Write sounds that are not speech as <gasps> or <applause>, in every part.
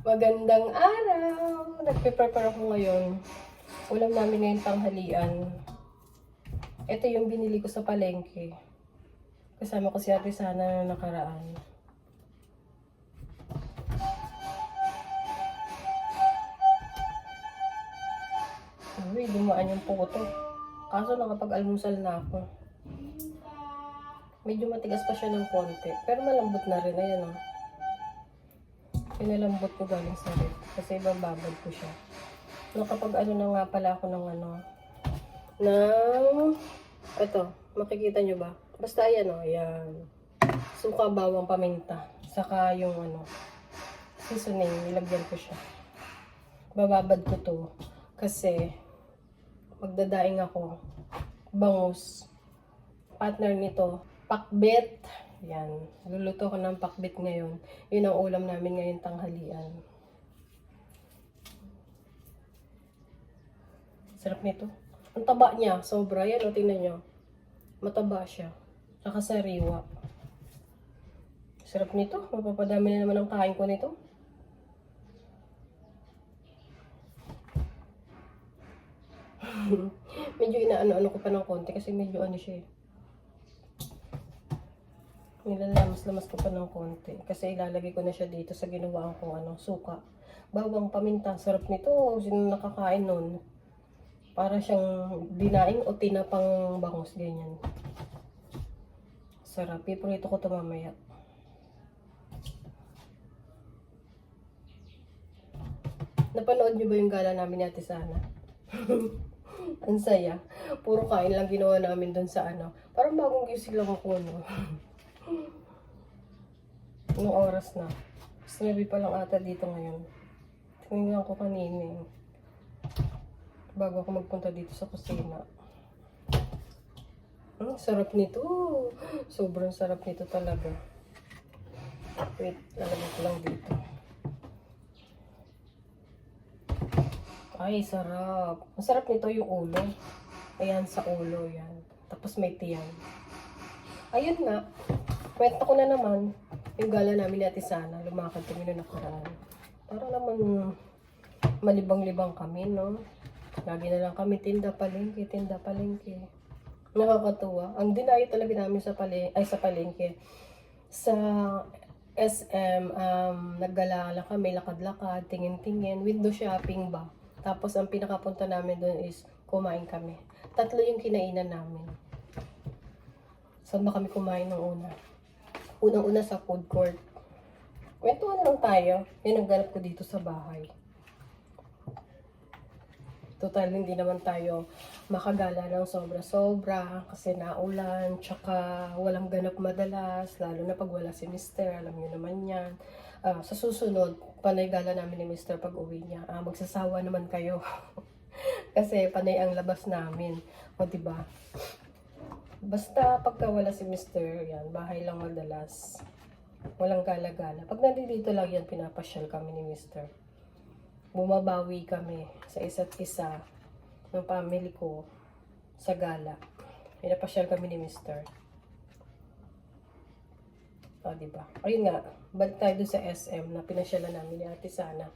Magandang araw! Nagpe-prepare ako ngayon. Ulam namin ngayon tanghalian. Ito yung binili ko sa palengke. Kasama ko si ate sana na nakaraan. Uy, dumaan yung puto. Kaso nakapag-almusal na ako. Medyo matigas pa siya ng konti. Pero malambot na rin. Ayan o. Pinalambot ko galing sa rip. Kasi ibababad ko siya. Nakapag ano na nga pala ako ng ano. Ng... Ito. Makikita nyo ba? Basta ayan o. Ayan. Suka, bawang, paminta. Saka yung ano. Seasoning. Nilagyan ko siya. Bababad ko to. Kasi magdadaing ako. Bangus. Partner nito, pakbet. Yan. Luluto ko ng pakbet ngayon. Yun ang ulam namin ngayon tanghalian. Sarap nito. Ang taba niya, sobra. Yan o, tingnan nyo. Mataba siya. Saka sariwa. Sarap nito. Mapapadami na naman ang kain ko nito. <laughs> medyo inaano-ano ko pa ng konti kasi medyo ano siya eh. Nilalamas-lamas ko pa ng konti. Kasi ilalagay ko na siya dito sa ginawaan kong ano, suka. Bawang paminta. Sarap nito. Sino nakakain nun? Para siyang dinaing o tinapang bangus. Ganyan. Sarap. Piprito ko ito mamaya. Napanood niyo ba yung gala namin ni Ate Sana? <laughs> Ang saya. Puro kain lang ginawa namin doon sa ano. Parang bagong gising lang ako, no? <laughs> Anong oras na? Sinabi pa lang ata dito ngayon. Tingnan ko kanina eh. Bago ako magpunta dito sa kusina. Ang sarap nito. <gasps> Sobrang sarap nito talaga. Wait, lalagay ko lang dito. Ay, sarap. Ang sarap nito yung ulo. Ayan, sa ulo, yan. Tapos may tiyan. Ayun nga. Kwento ko na naman yung gala namin Ate Sana. Lumakad kami na nakaraan. Para naman malibang-libang kami, no? Lagi na lang kami tinda palengke, tinda palengke. Nakakatuwa. Ang dinayo talaga namin sa palengke, ay sa palengke. Sa SM, um, naggala kami, lakad-lakad, tingin-tingin, window shopping ba. Tapos ang pinakapunta namin doon is kumain kami. Tatlo yung kinainan namin. Saan ba kami kumain ng una? Unang-una sa food court. Kwentuhan lang tayo. Yun ang ganap ko dito sa bahay. Total, hindi naman tayo makagala ng sobra-sobra kasi naulan, tsaka walang ganap madalas, lalo na pag wala si Mister, alam niyo naman yan. Ah, sa susunod, panay gala namin ni Mister pag uwi niya. Ah, magsasawa naman kayo. <laughs> kasi panay ang labas namin. O, di ba? Basta pagka wala si Mister, yan, bahay lang madalas. Walang gala-gala. Pag nandito lang yan, pinapasyal kami ni Mister bumabawi kami sa isa't isa ng family ko sa gala. Pinapasyal kami ni Mister. O, di ba? Ayun nga, balik tayo doon sa SM na pinasyalan namin ni Ate Sana.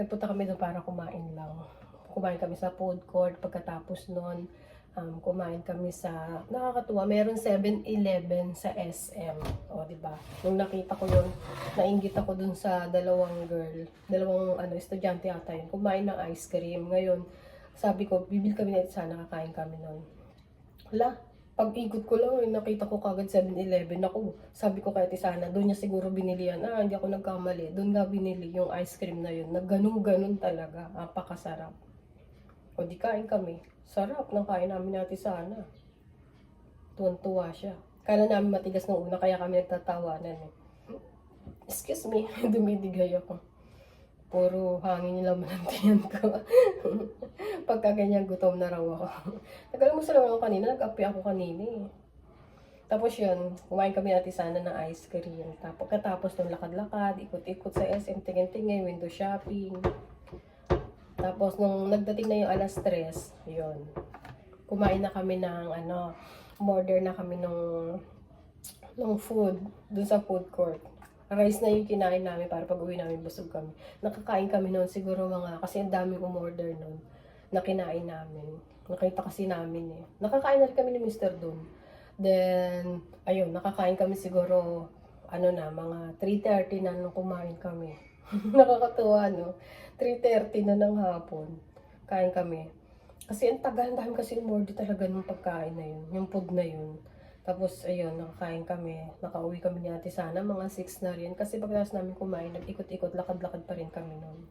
Nagpunta kami doon para kumain lang. Kumain kami sa food court. Pagkatapos noon, um, kumain kami sa, nakakatuwa, meron 7-Eleven sa SM. O, di ba? Nung nakita ko yun, nainggit ako dun sa dalawang girl, dalawang ano, estudyante ata yun, kumain ng ice cream. Ngayon, sabi ko, bibil kami na sana, kakain kami nun. Hala, pag ikot ko lang, eh, nakita ko kagad 7-Eleven. Ako, sabi ko kay Sana, doon niya siguro binili yan. Ah, hindi ako nagkamali. Doon nga binili yung ice cream na yun. Nagganong-ganon talaga. Napakasarap. O di kain kami. Sarap ng kain namin natin sana. Tuwan-tuwa siya. Kala namin matigas ng una, kaya kami nagtatawanan eh. Excuse me, <laughs> dumidigay ako. Puro hangin yung laman ng tiyan ko. <laughs> Pagka ganyan, gutom na raw ako. <laughs> Nag-almusal lang ako kanina, nag-api ako kanina eh. Tapos yun, kumain kami natin sana ng ice cream. Tapos katapos nung lakad-lakad, ikot-ikot sa SM, tingin-tingin, window shopping. Tapos nung nagdating na yung alas 3, yun. Kumain na kami ng ano, order na kami ng ng food dun sa food court. rice na yung kinain namin para pag uwi namin busog kami. Nakakain kami noon siguro mga, kasi ang daming umorder noon na kinain namin. Nakita kasi namin eh. Nakakain na rin kami ni Mr. doon. Then, ayun, nakakain kami siguro, ano na, mga 3.30 na nung kumain kami. <laughs> Nakakatuwa, no? 3.30 na ng hapon. Kain kami. Kasi ang tagal, dami kasi umorder talaga ng pagkain na yun. Yung food na yun. Tapos, ayun, nakakain kami. Nakauwi kami ni ate sana, mga 6 na rin. Kasi pagkatapos namin kumain, nag-ikot-ikot, lakad-lakad pa rin kami noon.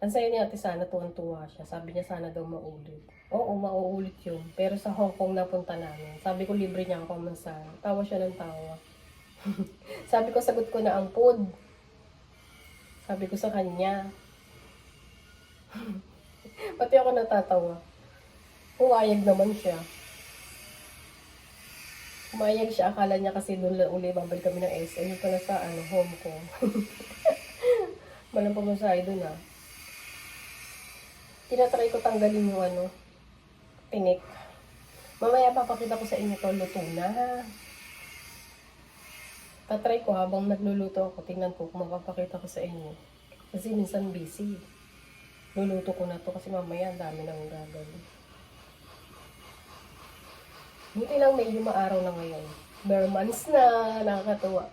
Ang sayo ni ate sana, tuwan-tuwa siya. Sabi niya sana daw maulit. Oo, mauulit yun. Pero sa Hong Kong napunta namin. Sabi ko, libre niya ako mansana. Tawa siya ng tawa. <laughs> Sabi ko, sagot ko na ang food. Sabi ko sa kanya. <laughs> Pati ako natatawa. Pumayag naman siya. Pumayag siya. Akala niya kasi doon lang uli babalik kami ng SM. Yung pala sa ano, home ko. <laughs> Malang pamasahe doon ah. Tinatry ko tanggalin yung ano, tinik. Mamaya papakita ko sa inyo to, luto na. Tatry ko habang nagluluto ako, tingnan ko kung mapapakita ko sa inyo. Kasi minsan busy. Luluto ko na to kasi mamaya ang dami nang gagawin. Buti lang medyo maaraw na ngayon. Bare months na, nakakatuwa.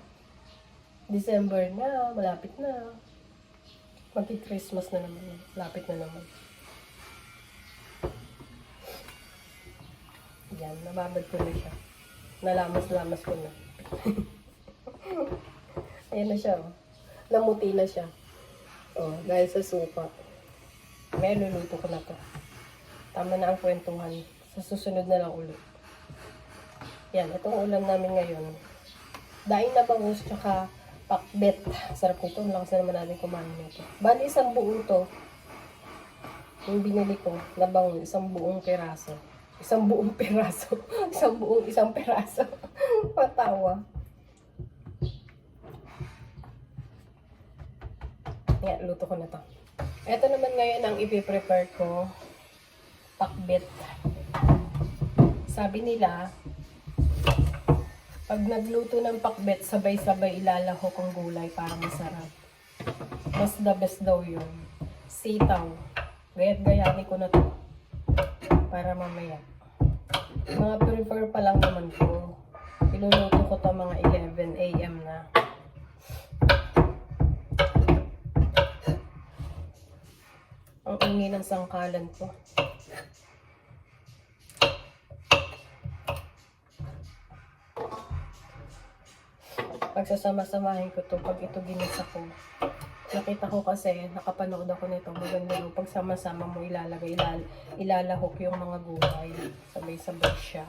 December na, malapit na. Magki-Christmas na naman. Lapit na naman. Yan, nababad ko na siya. Nalamas-lamas ko na. <laughs> Ayan na siya, oh. Namuti na siya. Oh, dahil sa suka. May luluto ko na to. Tama na ang kwentuhan. Sa susunod na lang ulit. Yan, itong ulam namin ngayon. Daing na bangus, tsaka pakbet. Sarap nito. Ang lakas na naman natin kumain nito. Bali, isang buo to. Yung binili ko, na isang buong peraso. Isang buong <laughs> peraso. isang buong isang peraso. <laughs> Patawa. Yan, luto ko na to. Ito naman ngayon ang ipiprepare ko. Pakbet. Sabi nila, pag nagluto ng pakbet, sabay-sabay ilalahok ang gulay para masarap. Mas the best daw yun. Sitaw. Gayat gayanin ko na to. Para mamaya. Mga prefer pa lang naman ko. Iluluto ko to mga Ang sangkalan ko. Pagsasama-samahin ko to pag ito ginisa ko. Nakita ko kasi, nakapanood ako nito, maganda yung pagsama-sama mo ilalagay, ilal, ilalahok yung mga gulay. Sabay-sabay siya.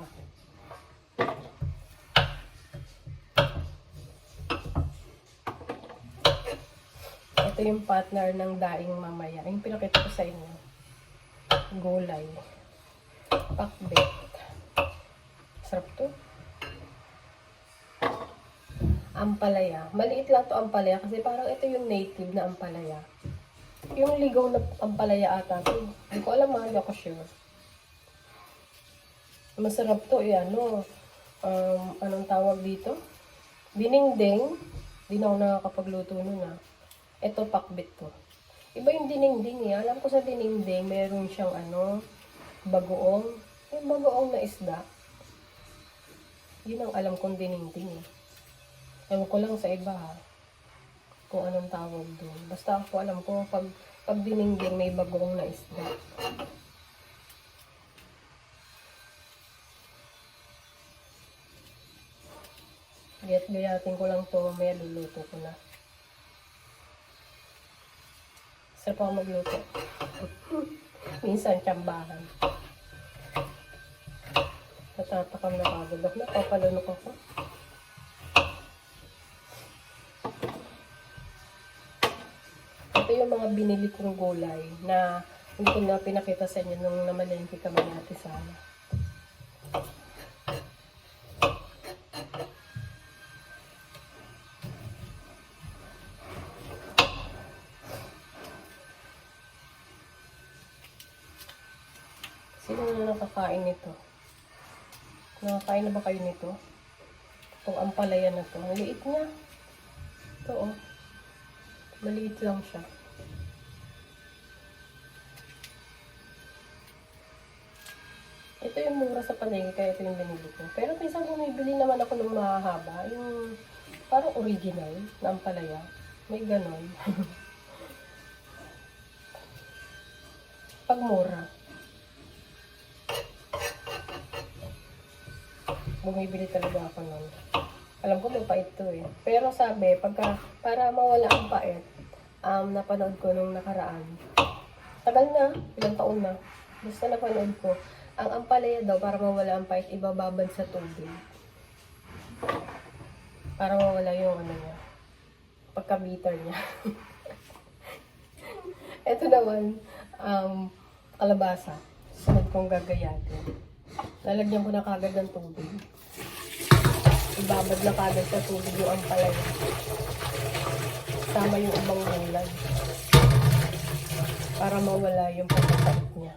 Ito yung partner ng daing mamaya. Yung pinakita ko sa inyo. Gulay. Pakbet. Sarap to. Ampalaya. Maliit lang to ampalaya kasi parang ito yung native na ampalaya. Yung ligaw na ampalaya ata. Hindi ko alam hindi ako sure. Masarap to eh, ano. Um, anong tawag dito? Dinengdeng. Di na ako nakakapagluto nun ah. Ito pakbit to. Iba yung dinengdeng eh. Alam ko sa dinengdeng, meron siyang ano, bagoong. Yung bagoong na isda. Yun ang alam kong dinengdeng eh. Ewan ko lang sa iba ha. Kung anong tawag doon. Basta ako alam ko pag, pag dinengdeng may bagoong na isda. Gayat gayatin ko lang to, may luluto ko na. Sarap ako magluto. <laughs> Minsan, tsambahan. Natatakam na ako. Napapalunok ako. Ito yung mga binili kong gulay na hindi ko na pinakita sa inyo nung namalengke kami natin sana. Nito? Nakakain na ba kayo nito? Itong ampalaya na to. Ang niya. Ito oh. Maliit lang siya. Ito yung mura sa palengke, kaya ito yung binili ko. Pero minsan bumibili naman ako ng mahahaba, yung parang original na ampalaya. May ganon. <laughs> Pag mura. Bumibili talaga ako nun. Alam ko may pait to eh. Pero sabi, pagka, para mawala ang pait, um, napanood ko nung nakaraan. Tagal na, ilang taon na. Basta napanood ko. Ang ampalaya daw, para mawala ang pait, ibababad sa tubig. Para mawala yung ano niya. Pagka-bitter niya. <laughs> Ito naman, um, kalabasa. Sunod kong gagayatin. Lalagyan ko na kagad ng tubig. Ibabad na kagad sa tubig yung ampalaya. Sama yung ibang gulay. Para mawala yung pagkakait niya.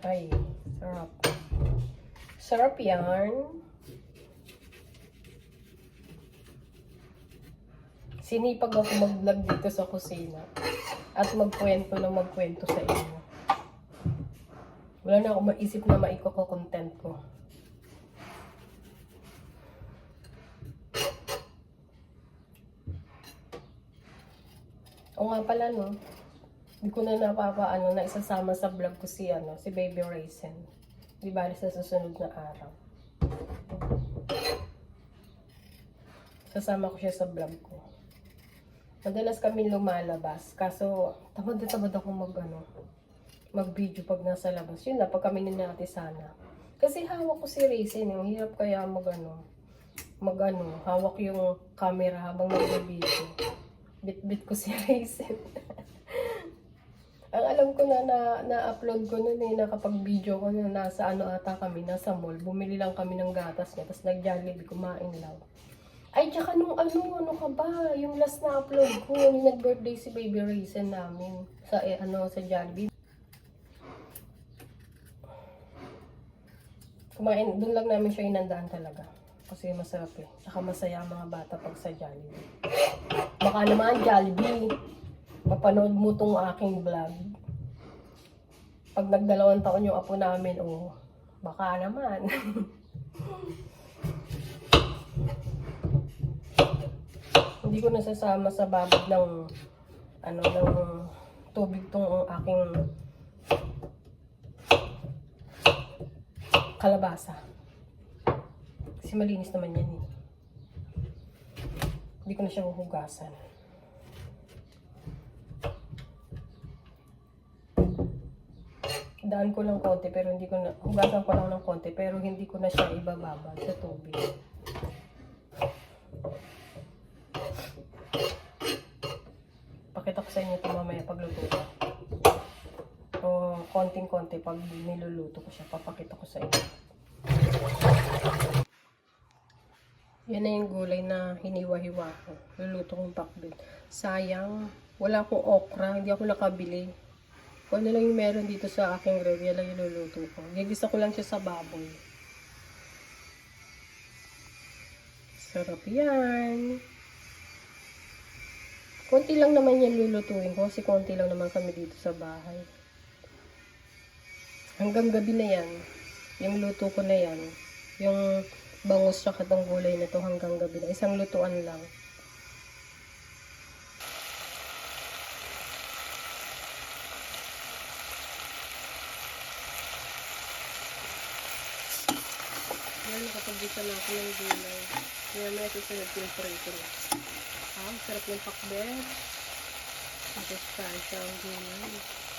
Ay, sarap. Sarap yan. Sinipag ako mag-vlog dito sa kusina. At magkwento ng magkwento sa inyo. Wala na ako maisip na maiko ko. O nga pala no, hindi ko na napapaano na isasama sa vlog ko si ano, si Baby Raisin. Di bali sa susunod na araw. Sasama ko siya sa vlog ko. Madalas kami lumalabas. Kaso, tamad na tamad ako mag, ano, mag-video pag nasa labas. Yun na, pag kami ni Nati sana. Kasi hawak ko si Raisin. Ang hirap kaya mag, ano, mag, ano, hawak yung camera habang nag-video. Bit-bit ko si <laughs> Raisin. Ang alam ko na na, na-upload ko noon eh, nakapag-video ko na nasa ano ata kami, nasa mall. Bumili lang kami ng gatas niya, tapos nag-jollibee, kumain lang. Ay, tsaka nung ano, ano ka ba? Yung last na upload ko, yung nag-birthday si Baby Raisin namin sa, eh, ano, sa Jollibee. Kumain, doon lang namin siya inandaan talaga. Kasi masarap eh. Tsaka masaya mga bata pag sa Jollibee. Baka naman, Jollibee, mapanood mo tong aking vlog. Pag nagdalawang taon yung apo namin, oh, baka naman. <laughs> Hindi ko nasasama sa babad ng ano ng tubig tong aking kalabasa. Kasi malinis naman yan eh. Hindi ko na siya huhugasan. Daan ko lang konti pero hindi ko na, hugasan ko lang ng konti pero hindi ko na siya ibababad sa tubig. Pakita ko sa inyo ito mamaya pagluto ko. O konting-konti pag niluluto ko siya, papakita ko sa inyo. Yan na yung gulay na hiniwa-hiwa ko. Luluto kong pakbit. Sayang, wala akong okra, hindi ako nakabili. Kung ano lang yung meron dito sa aking ref, yan lang yung luluto ko. Gigisa ko lang siya sa baboy. Sarap yan. Konti lang naman yan lulutuin ko kasi konti lang naman kami dito sa bahay. Hanggang gabi na yan. Yung luto ko na yan. Yung bangus tsaka tong gulay na to hanggang gabi na. Isang lutuan lang. Yan, nakapagdita na ako ng gulay. Kaya may susunod yung prito. Ah, sarap ng pakbet. Masustansya ang gulay.